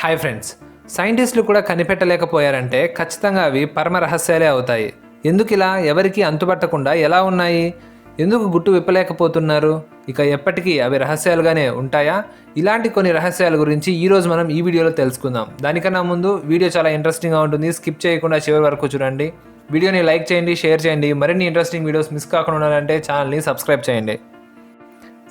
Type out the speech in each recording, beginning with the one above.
Hi friends సైంటిస్టులు కూడా కనిపెట్టలేకపోయారంటే ఖచ్చితంగా అవి పరమ రహస్యాలే అవుతాయి. ఎందుకు ఇలా? ఎవరికి అంతుపట్టకుండా ఎలా ఉన్నాయి? ఎందుకు గుట్టు విప్పలేకపోతున్నారు? ఇక ఎప్పటికీ అవి రహస్యాలుగానే ఉంటాయా? ఇలాంటి కొన్ని రహస్యాల గురించి ఈరోజు మనం ఈ వీడియోలో తెలుసుకుందాం. దానికన్నా ముందు వీడియో చాలా ఇంట్రెస్టింగ్గా ఉంటుంది. స్కిప్ చేయకుండా చివరి వరకు చూడండి. వీడియోని లైక్ చేయండి షేర్ చేయండి. మరిన్ని ఇంట్రెస్టింగ్ వీడియోస్ మిస్ కాకుండా ఉండాలంటే ఛానల్ని సబ్స్క్రైబ్ చేయండి.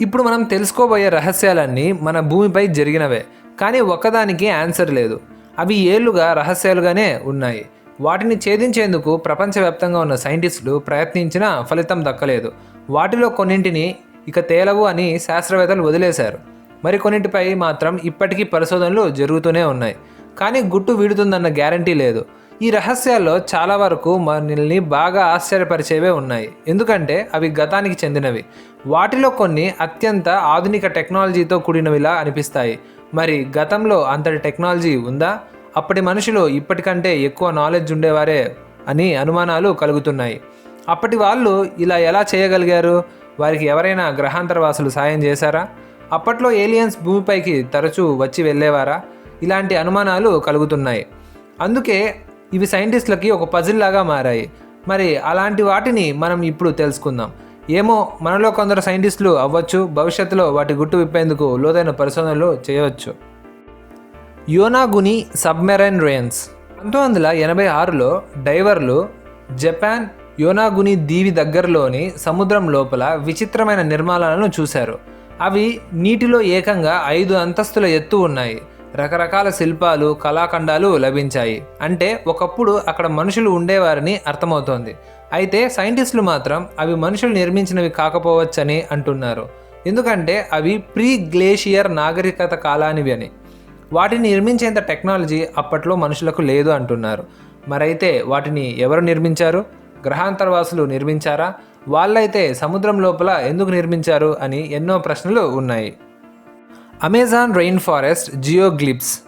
ఇప్పుడు మనం తెలుసుకోబోయే రహస్యాలన్నీ మన భూమిపై జరిగినవే. కానీ ఒక్కదానికి ఆన్సర్ లేదు. అవి ఏళ్ళుగా రహస్యాలుగానే ఉన్నాయి. వాటిని ఛేదించేందుకు ప్రపంచవ్యాప్తంగా ఉన్న సైంటిస్టులు ప్రయత్నించినా ఫలితం దక్కలేదు. వాటిలో కొన్నింటిని ఇక తేలవు అని శాస్త్రవేత్తలు వదిలేశారు. మరికొన్నింటిపై మాత్రం ఇప్పటికీ పరిశోధనలు జరుగుతూనే ఉన్నాయి. కానీ గుట్టు వీడుతుందన్న గ్యారంటీ లేదు. ఈ రహస్యాల్లో చాలా వరకు మనల్ని బాగా ఆశ్చర్యపరిచేవే ఉన్నాయి. ఎందుకంటే అవి గతానికి చెందినవి. వాటిలో కొన్ని అత్యంత ఆధునిక టెక్నాలజీతో కూడినవిలా అనిపిస్తాయి. మరి గతంలో అంతటి టెక్నాలజీ ఉందా? అప్పటి మనుషులు ఇప్పటికంటే ఎక్కువ నాలెడ్జ్ ఉండేవారే అని అనుమానాలు కలుగుతున్నాయి. అప్పటి వాళ్ళు ఇలా ఎలా చేయగలిగారు? వారికి ఎవరైనా గ్రహాంతరవాసులు సాయం చేశారా? అప్పట్లో ఏలియన్స్ భూమిపైకి తరచూ వచ్చి వెళ్ళేవారా? ఇలాంటి అనుమానాలు కలుగుతున్నాయి. అందుకే ఇవి సైంటిస్టులకి ఒక పజిల్ లాగా మారాయి. మరి అలాంటి వాటిని మనం ఇప్పుడు తెలుసుకుందాం. ఏమో మనలో కొందరు సైంటిస్టులు అవ్వచ్చు భవిష్యత్తులో వాటి గుట్టు విప్పేందుకు లోతైన పరిశోధనలు చేయవచ్చు. యోనాగుని సబ్మెరైన్ రేన్స్ పంతొమ్మిది వందల ఎనభై ఆరులో డైవర్లు జపాన్ యోనాగుని దీవి దగ్గరలోని సముద్రం లోపల విచిత్రమైన నిర్మాణాలను చూశారు. అవి నీటిలో ఏకంగా ఐదు అంతస్తుల ఎత్తు ఉన్నాయి. రకరకాల శిల్పాలు కళాఖండాలు లభించాయి. అంటే ఒకప్పుడు అక్కడ మనుషులు ఉండేవారని అర్థమవుతోంది. అయితే సైంటిస్టులు మాత్రం అవి మనుషులు నిర్మించినవి కాకపోవచ్చని అంటున్నారు. ఎందుకంటే అవి ప్రీ గ్లేషియర్ నాగరికత కాలానివి అని. వాటిని నిర్మించేంత టెక్నాలజీ అప్పట్లో మనుషులకు లేదు అంటున్నారు. మరైతే వాటిని ఎవరు నిర్మించారు? గ్రహాంతరవాసులు నిర్మించారా? వాళ్ళైతే సముద్రం లోపల ఎందుకు నిర్మించారు అని ఎన్నో ప్రశ్నలు ఉన్నాయి. Amazon rain forest geoglyphs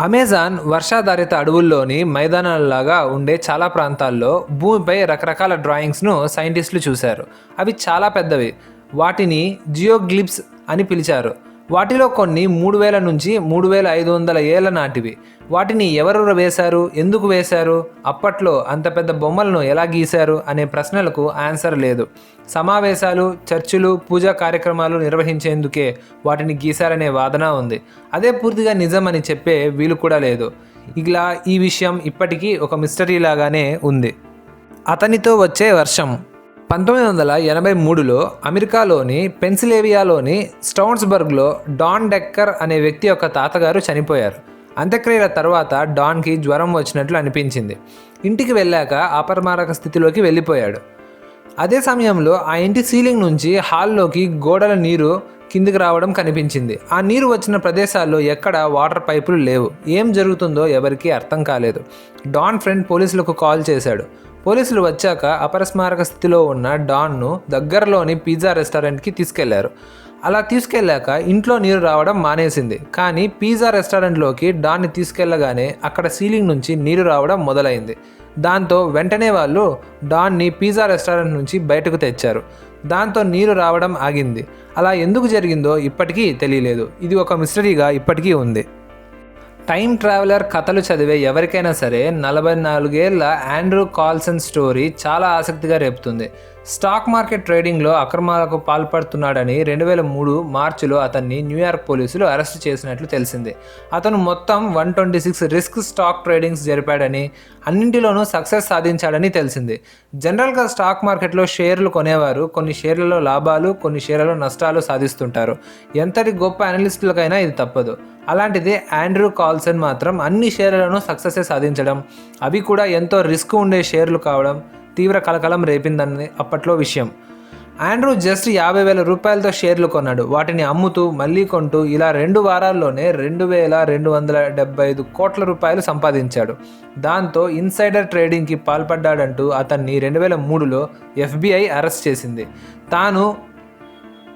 Amazon వర్షాధారిత అడవుల్లోని మైదానాలలాగా ఉండే చాలా ప్రాంతాల్లో భూమిపై రకరకాల డ్రాయింగ్స్ను సైంటిస్టులు చూశారు. అవి చాలా పెద్దవి. వాటిని జియోగ్లిప్స్ అని పిలిచారు. వాటిలో కొన్ని మూడు వేల నుంచి మూడు వేల ఐదు వందల ఏళ్ళ నాటివి. వాటిని ఎవరు వేశారు? ఎందుకు వేశారు? అప్పట్లో అంత పెద్ద బొమ్మలను ఎలా గీశారు? అనే ప్రశ్నలకు ఆన్సర్ లేదు. సమావేశాలు చర్చిలు పూజా కార్యక్రమాలు నిర్వహించేందుకే వాటిని గీశారనే వాదన ఉంది. అదే పూర్తిగా నిజం అని చెప్పే వీలు కూడా లేదు. ఇలా ఈ విషయం ఇప్పటికీ ఒక మిస్టరీ లాగానే ఉంది. అతనితో వచ్చే వర్షం. పంతొమ్మిది వందల ఎనభై మూడులో అమెరికాలోని పెన్సిలేవియాలోని స్టౌన్స్బర్గ్లో డాన్ డెక్కర్ అనే వ్యక్తి యొక్క తాతగారు చనిపోయారు. అంత్యక్రియల తర్వాత డాన్కి జ్వరం వచ్చినట్లు అనిపించింది. ఇంటికి వెళ్ళాక అపరమారక స్థితిలోకి వెళ్ళిపోయాడు. అదే సమయంలో ఆ ఇంటి సీలింగ్ నుంచి హాల్లోకి గోడల నీరు కిందికి రావడం కనిపించింది. ఆ నీరు వచ్చిన ప్రదేశాల్లో ఎక్కడ వాటర్ పైపులు లేవు. ఏం జరుగుతుందో ఎవరికీ అర్థం కాలేదు. డాన్ ఫ్రెండ్ పోలీసులకు కాల్ చేశాడు. పోలీసులు వచ్చాక అపరస్మారక స్థితిలో ఉన్న డాన్ను దగ్గరలోని పిజ్జా రెస్టారెంట్కి తీసుకెళ్ళారు. అలా తీసుకెళ్ళాక ఇంట్లో నీరు రావడం మానేసింది. కానీ పిజ్జా రెస్టారెంట్లోకి డాన్ని తీసుకెళ్ళగానే అక్కడ సీలింగ్ నుంచి నీరు రావడం మొదలైంది. దాంతో వెంటనే వాళ్ళు డాన్ని పిజ్జా రెస్టారెంట్ నుంచి బయటకు తెచ్చారు. దాంతో నీరు రావడం ఆగింది. అలా ఎందుకు జరిగిందో ఇప్పటికీ తెలియలేదు. ఇది ఒక మిస్టరీగా ఇప్పటికీ ఉంది. టైం ట్రావెలర్ కథలు చదివే ఎవరికైనా సరే నలభై నాలుగేళ్ళ ఆండ్రూ కాల్సన్ స్టోరీ చాలా ఆసక్తిగా రేపుతుంది. స్టాక్ మార్కెట్ ట్రేడింగ్లో అక్రమాలకు పాల్పడుతున్నాడని రెండు వేల మూడు మార్చిలో అతన్ని న్యూయార్క్ పోలీసులు అరెస్ట్ చేసినట్లు తెలిసింది. అతను మొత్తం one twenty six risk stock tradings జరిపాడని అన్నింటిలోనూ సక్సెస్ సాధించాడని తెలిసింది. జనరల్గా స్టాక్ మార్కెట్లో షేర్లు కొనేవారు కొన్ని షేర్లలో లాభాలు కొన్ని షేర్లలో నష్టాలు సాధిస్తుంటారు. ఎంతటి గొప్ప అనలిస్టులకైనా ఇది తప్పదు. అలాంటిది ఆండ్రూ కాల్సన్ మాత్రం అన్ని షేర్లను సక్సెస్ సాధించడం అవి కూడా ఎంతో రిస్క్ ఉండే షేర్లు కావడం తీవ్ర కలకలం రేపిందని అప్పట్లో విషయం. ఆండ్రూ జస్ట్ యాభై వేల రూపాయలతో షేర్లు కొన్నాడు. వాటిని అమ్ముతూ మళ్ళీ కొంటూ ఇలా రెండు వారాల్లోనే రెండు వేల రెండు వందల డెబ్బై ఐదు కోట్ల రూపాయలు సంపాదించాడు. దాంతో ఇన్సైడర్ ట్రేడింగ్కి పాల్పడ్డాడంటూ అతన్ని రెండు వేల మూడులో ఎఫ్బిఐ అరెస్ట్ చేసింది. తాను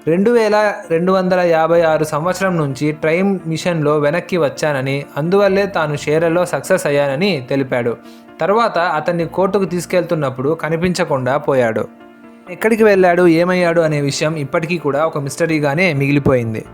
రెండు వేల రెండు వందల యాభై ఆరు సంవత్సరం నుంచి ట్రైమ్ మిషన్లో వెనక్కి వచ్చానని అందువల్లే తాను షేర్లలో సక్సెస్ అయ్యానని తెలిపాడు. తర్వాత అతన్ని కోర్టుకు తీసుకెళ్తున్నప్పుడు కనిపించకుండా పోయాడు. ఎక్కడికి వెళ్ళాడు? ఏమయ్యాడు? అనే విషయం ఇప్పటికీ కూడా ఒక మిస్టరీగానే మిగిలిపోయింది.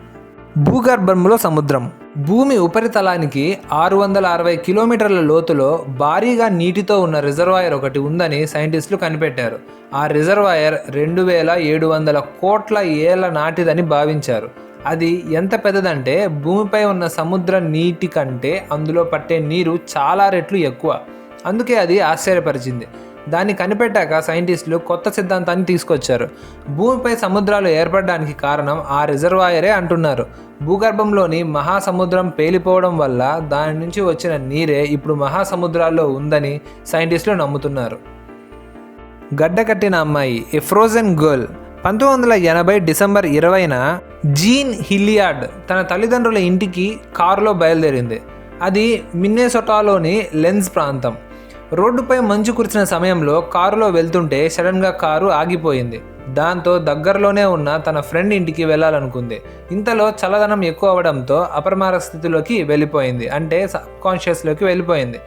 భూగర్భంలో సముద్రం. భూమి ఉపరితలానికి ఆరు వందల అరవై కిలోమీటర్ల లోతులో భారీగా నీటితో ఉన్న రిజర్వాయర్ ఒకటి ఉందని సైంటిస్టులు కనిపెట్టారు. ఆ రిజర్వాయర్ రెండు వేల ఏడు వందల కోట్ల ఏళ్ళ నాటిదని భావించారు. అది ఎంత పెద్దదంటే భూమిపై ఉన్న సముద్ర నీటి కంటే అందులో పట్టే నీరు చాలా రెట్లు ఎక్కువ. అందుకే అది ఆశ్చర్యపరిచింది. దాన్ని కనిపెట్టాక సైంటిస్టులు కొత్త సిద్ధాంతాన్ని తీసుకొచ్చారు. భూమిపై సముద్రాలు ఏర్పడడానికి కారణం ఆ రిజర్వాయరే అంటున్నారు. భూగర్భంలోని మహాసముద్రం పేలిపోవడం వల్ల దాని నుంచి వచ్చిన నీరే ఇప్పుడు మహాసముద్రాల్లో ఉందని సైంటిస్టులు నమ్ముతున్నారు. గడ్డకట్టిన అమ్మాయి ఎ ఫ్రోజన్ గర్ల్ పంతొమ్మిది వందల ఎనభై డిసెంబర్ ఇరవైన జీన్ హిల్లియార్డ్ తన తల్లిదండ్రుల ఇంటికి కారులో బయలుదేరింది. అది మిన్నేసొటాలోని లెన్స్ ప్రాంతం. రోడ్డుపై మంచు కురిసిన సమయంలో కారులో వెళ్తుంటే సడన్గా కారు ఆగిపోయింది. దాంతో దగ్గరలోనే ఉన్న తన ఫ్రెండ్ ఇంటికి వెళ్ళాలనుకుంది. ఇంతలో చల్లదనం ఎక్కువ అవడంతో అపరమార స్థితిలోకి వెళ్ళిపోయింది. అంటే సబ్కాన్షియస్లోకి వెళ్ళిపోయింది.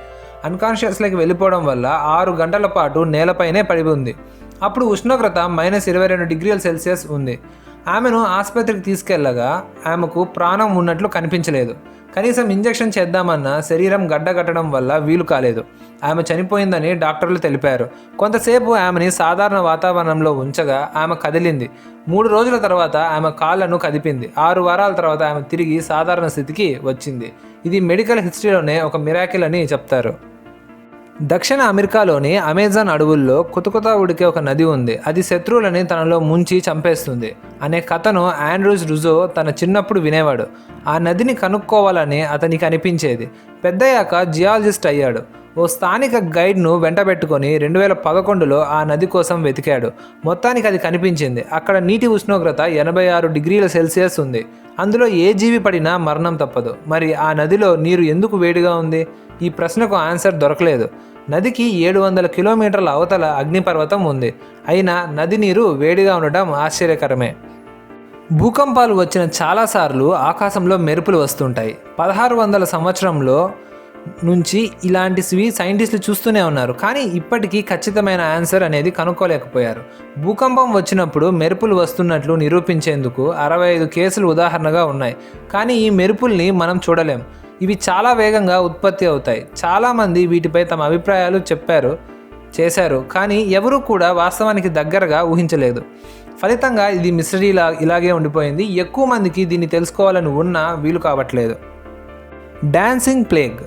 అన్కాన్షియస్లోకి వెళ్ళిపోవడం వల్ల ఆరు గంటల పాటు నేలపైనే పడి ఉంది. అప్పుడు ఉష్ణోగ్రత మైనస్ ఇరవై రెండు డిగ్రీల సెల్సియస్ ఉంది. ఆమెను ఆసుపత్రికి తీసుకెళ్ళగా ఆమెకు ప్రాణం ఉన్నట్లు కనిపించలేదు. కనీసం ఇంజెక్షన్ చేద్దామన్న శరీరం గడ్డగట్టడం వల్ల వీలు కాలేదు. ఆమె చనిపోయిందని డాక్టర్లు తెలిపారు. కొంతసేపు ఆమెని సాధారణ వాతావరణంలో ఉంచగా ఆమె కదిలింది. మూడు రోజుల తర్వాత ఆమె కాళ్ళను కదిపింది. ఆరు వారాల తర్వాత ఆమె తిరిగి సాధారణ స్థితికి వచ్చింది. ఇది మెడికల్ హిస్టరీలోనే ఒక మిరాకిల్ అని చెప్తారు. దక్షిణ అమెరికాలోని అమెజాన్ అడవుల్లో కుతకుత ఉడికే ఒక నది ఉంది. అది శత్రువులని తనలో ముంచి చంపేస్తుంది. అనే కథను ఆండ్రూస్ రుజో తన చిన్నప్పుడు వినేవాడు. ఆ నదిని కనుక్కోవాలని అతనికి అనిపించేది. పెద్దయ్యాక జియాలజిస్ట్ అయ్యాడు. ఓ స్థానిక గైడ్ను వెంటబెట్టుకొని రెండు వేల పదకొండులో ఆ నది కోసం వెతికాడు. మొత్తానికి అది కనిపించింది. అక్కడ నీటి ఉష్ణోగ్రత ఎనభై ఆరు డిగ్రీల సెల్సియస్ ఉంది. అందులో ఏ జీవి పడినా మరణం తప్పదు. మరి ఆ నదిలో నీరు ఎందుకు వేడిగా ఉంది? ఈ ప్రశ్నకు ఆన్సర్ దొరకలేదు. నదికి ఏడు వందల కిలోమీటర్ల అవతల అగ్నిపర్వతం ఉంది. అయినా నది నీరు వేడిగా ఉండటం ఆశ్చర్యకరమే. భూకంపాలు వచ్చిన చాలాసార్లు ఆకాశంలో మెరుపులు వస్తుంటాయి. పదహారు వందల సంవత్సరంలో నుంచి ఇలాంటివి సైంటిస్టులు చూస్తూనే ఉన్నారు. కానీ ఇప్పటికీ ఖచ్చితమైన ఆన్సర్ అనేది కనుక్కోలేకపోయారు. భూకంపం వచ్చినప్పుడు మెరుపులు వస్తున్నట్లు నిరూపించేందుకు అరవై ఐదు కేసులు ఉదాహరణగా ఉన్నాయి. కానీ ఈ మెరుపుల్ని మనం చూడలేం. ఇవి చాలా వేగంగా ఉత్పత్తి అవుతాయి. చాలామంది వీటిపై తమ అభిప్రాయాలు చెప్పారు చేశారు కానీ ఎవరూ కూడా వాస్తవానికి దగ్గరగా ఊహించలేదు. ఫలితంగా ఇది మిస్టరీలా ఇలాగే ఉండిపోయింది. ఎక్కువ మందికి దీన్ని తెలుసుకోవాలని ఉన్నా వీలు కావట్లేదు. డాన్సింగ్ ప్లేగ్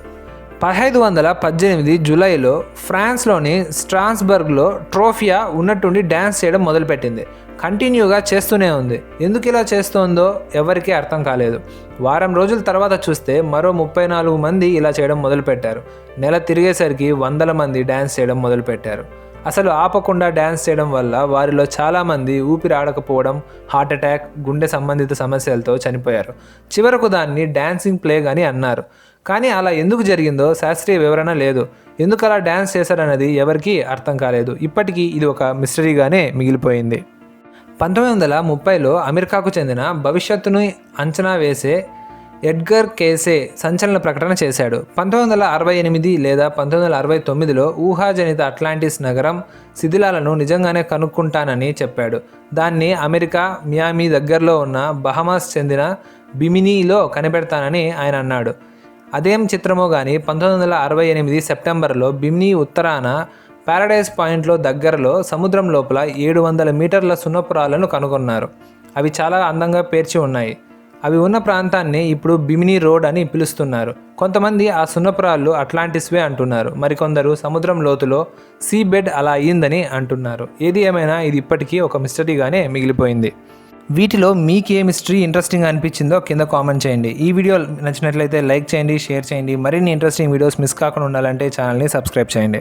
పదహైదు వందల పద్దెనిమిది జూలైలో ఫ్రాన్స్లోని స్ట్రాన్స్బర్గ్లో ట్రోఫియా ఉన్నట్టుండి డ్యాన్స్ చేయడం మొదలుపెట్టింది. కంటిన్యూగా చేస్తూనే ఉంది. ఎందుకు ఇలా చేస్తోందో ఎవరికీ అర్థం కాలేదు. వారం రోజుల తర్వాత చూస్తే మరో ముప్పై నాలుగు మంది ఇలా చేయడం మొదలుపెట్టారు. నెల తిరిగేసరికి వందల మంది డ్యాన్స్ చేయడం మొదలుపెట్టారు. అసలు ఆపకుండా డ్యాన్స్ చేయడం వల్ల వారిలో చాలామంది ఊపిరి ఆడకపోవడం హార్ట్ అటాక్ గుండె సంబంధిత సమస్యలతో చనిపోయారు. చివరకు దాన్ని డ్యాన్సింగ్ ప్లేగ్ అని అన్నారు. కానీ అలా ఎందుకు జరిగిందో శాస్త్రీయ వివరణ లేదు. ఎందుకు అలా డ్యాన్స్ చేశారన్నది ఎవరికీ అర్థం కాలేదు. ఇప్పటికీ ఇది ఒక మిస్టరీగానే మిగిలిపోయింది. పంతొమ్మిది వందల ముప్పైలో అమెరికాకు చెందిన భవిష్యత్తును అంచనా వేసే ఎడ్గర్ కేసే సంచలన ప్రకటన చేశాడు. పంతొమ్మిది వందల అరవై ఎనిమిది లేదా పంతొమ్మిది వందల అరవై తొమ్మిదిలో ఊహాజనిత అట్లాంటిస్ నగరం శిథిలాలను నిజంగానే కనుక్కుంటానని చెప్పాడు. దాన్ని అమెరికా మియామి దగ్గరలో ఉన్న బహమాస్ చెందిన బిమినీలో కనిపెడతానని ఆయన అన్నాడు. అదేం చిత్రమో కానీ పంతొమ్మిది వందల అరవై ఎనిమిది సెప్టెంబర్లో బిమ్నీ ఉత్తరాన పారడైజ్ పాయింట్లో దగ్గరలో సముద్రం లోపల ఏడు వందల మీటర్ల సున్నపురాలను కనుగొన్నారు. అవి చాలా అందంగా పేర్చి ఉన్నాయి. అవి ఉన్న ప్రాంతాన్ని ఇప్పుడు బిమినీ రోడ్ అని పిలుస్తున్నారు. కొంతమంది ఆ సున్నపురాళ్ళు అట్లాంటిస్వే అంటున్నారు. మరికొందరు సముద్రం లోతులో సీ బెడ్ అలా అయ్యిందని అంటున్నారు. ఏది ఏమైనా ఇది ఇప్పటికీ ఒక మిస్టరీగానే మిగిలిపోయింది. వీటిలో మీకు ఏ మిస్టరీ ఇంట్రెస్టింగ్ అనిపించిందో కింద కామెంట్ చేయండి. ఈ వీడియో నచ్చినట్లయితే లైక్ చేయండి షేర్ చేయండి. మరిన్ని ఇంట్రెస్టింగ్ వీడియోస్ మిస్ కాకుండా ఉండాలంటే ఛానల్ని సబ్స్క్రైబ్ చేయండి.